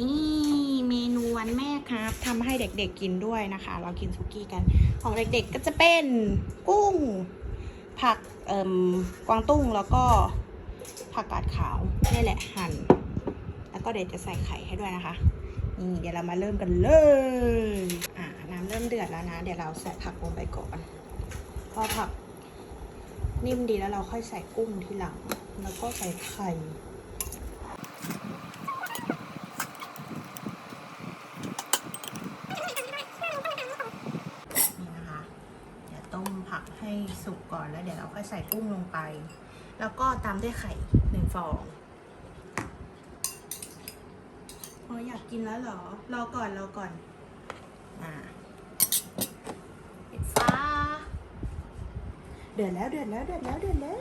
นี่เมนูวันแม่ครับทำให้เด็กๆกินด้วยนะคะ เรากินซุกี้กัน ของเด็กๆก็จะเป็นกุ้ง ผักเอ่มกวางตุ้งแล้วก็ผักกาดขาวนี่แหละหั่น แล้วก็เดี๋ยวจะใส่ไข่ให้ด้วยนะคะนี่เดี๋ยวเรามาเริ่มกันเลย อ่าน้ำเริ่มเดือดแล้วนะ เดี๋ยวเราใส่ผักลงไปก่อน พอผักนิ่มดีแล้วเราค่อยใส่กุ้งทีหลัง แล้วก็ใส่ไข่ นี่นะคะ เดี๋ยวต้มผั กให้สุกก่อนแล้วเดี๋ยวเราค่อยใส่กุ้งลงไป แล้วก็ตามด้วยไข่หนึ่งฟองโอ้อยากกินแล้วเหรอ รอก่อนรอก่อน อ่าปิดฟ้า เดือดแล้วเดือดแล้วเดือดแล้วเดือดแล้ว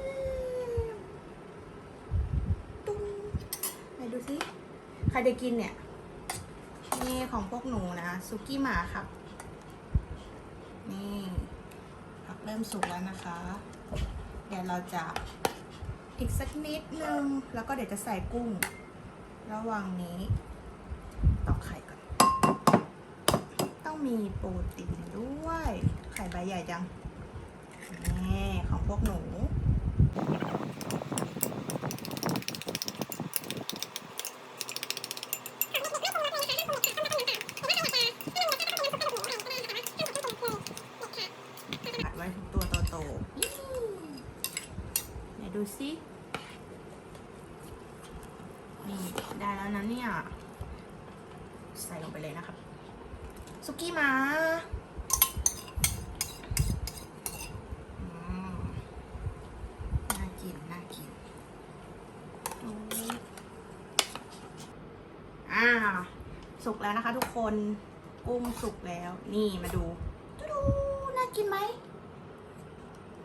ตุ้งไหนดูสิ ใครจะกินเนี่ย นี่ของพวกหนูนะ ซุกี้หมาครับ นี่ ผักเริ่มสุกแล้วนะคะ เดี๋ยวเราจะอีกสักนิดนึง แล้วก็เดี๋ยวจะใส่กุ้ง ระหว่างนี้ตอกไข่ก่อน ต้องมีโปรตีนด้วย ไข่ใบใหญ่จัง นี่ ของพวกหนู อัดไว้ทุกตัวโตๆไหน ดูสินี่ได้แล้วนะเนี่ย ใส่ลงไปเลยนะครับสุกี้มาน่ากิน น่ากินอ้ยอ่า สุกแล้วนะคะทุกคนกุ้งสุกแล้ว นี่มาดูดูน่ากินไหม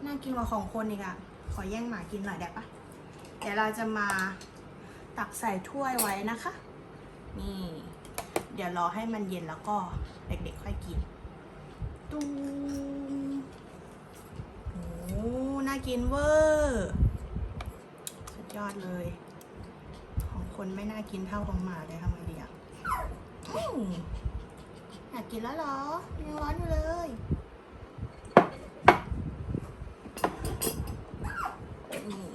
น่ากินกว่าของคนอีกอะ ขอแย่งหมากินหน่อยได้ปะเดี๋ยวเราจะมาตักใส่ถ้วยไว้นะคะ นี่ เดี๋ยวรอให้มันเย็นแล้วก็เด็กๆค่อยกินตูมโอ้น่ากินเวอร์สุดยอดเลย ของคนไม่น่ากินเท่าของหมาเลยทำไงดีอะอยากกินแล้วเหรอยังร้อนอยู่เลย นี่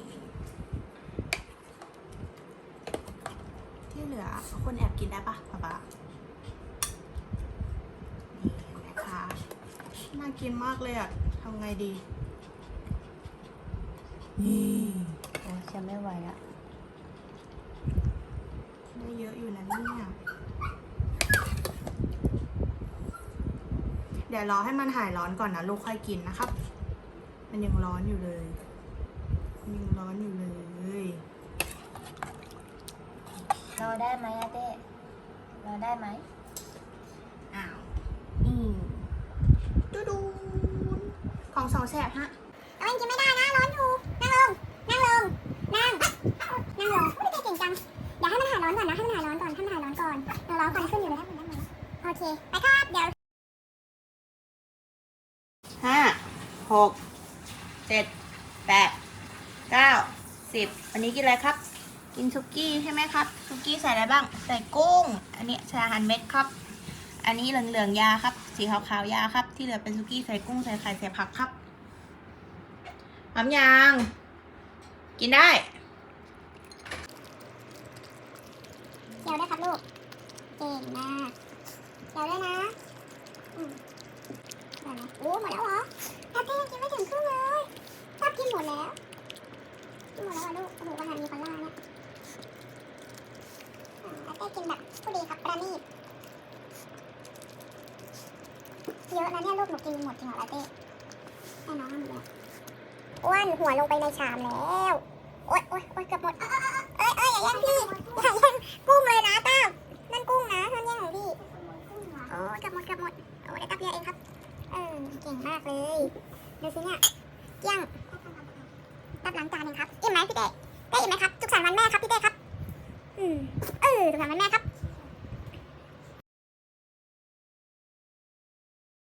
ที่ เหลือคนแอบกินได้ปะป๊าป๊านี่เห็นไหมคะน่ากินมากเลยอะทำไงดีนี่โอ้จะไม่ไหวละได้เยอะอยู่นะเนี่ยเดี๋ยวรอให้มันหายร้อนก่อนนะลูกค่อยกินนะครับ มันยังร้อนอยู่เลย มันยังร้อนอยู่เลย ร อได้ไหมอาเต้รอได้ไหมอ้าวอืมดูดูนของสองแสบฮะเอ้ยกินไม่ได้นะร้อนอยู่นั่งลงนั่งลงนั่งนั่งลงไม่ได้เก่งจังเดี๋ยวให้มันหายร้อนก่อนนะให้มันหายร้อนก่อนให้มันหายร้อนก่อนเดี๋ยวร้อนก่อนขึ้นอยู่เลยนะโอเคไปครับเดี๋ยวห้าหกเจ็ดแปดเก้าสิบวันนี้กินอะไรครับ กินซุกี้ใช่ไหมครับซุกี้ใส่อะไรบ้าง ใส่กุ้ง อันนี้ใส่อาหารเม็ดครับ อันนี้เหลืองๆยาครับ สีขาวๆยาครับ ที่เหลือเป็นซุกี้ใส่กุ้งใส่ไข่ใส่ผักครับพร้อมยังกินได้เดี๋ยวด้ครับลูก เก่งมากเดี๋ยวด้วยนะ อืมได้ไหมโอ้หมดแล้วเหรอแอปเต้ยังกินไม่ถึงครึ่งเลยชอบกินหมดแล้ว กินหมดแล้วลูก โอ้โหวันนั้นมีคนล่าเนี่ยอ่าแอปเต้ กินแบบผู้ดีครับประณีตเยอะนะเนี่ยลูกหนูกินหมดจริงเหรอแอปเต้ให้น้องทำเลยอ้วนหัวลงไปในชามแล้วโอ๊ยโอ๊ยโอ๊ยเกือบหมดเอ้ยเอ้ยอย่าแย่งพี่อย่าแย่งกุ้งเลยนะตั้มนั่นกุ้งนะท่านแย่งของพี่โอ้เกือบหมดเกือบหมดโอ้ได้ตับเดียวเองครับเออเก่งมากเลยดูสิเนี่ยเกี้ยงตับล้างจานเองครับอิ่มไหมพี่เต้ได้อิ่มไหมครับสุขสันวันแม่ครับพี่เต้ครับ อืมเออสุขสันต์วันแม่ครับ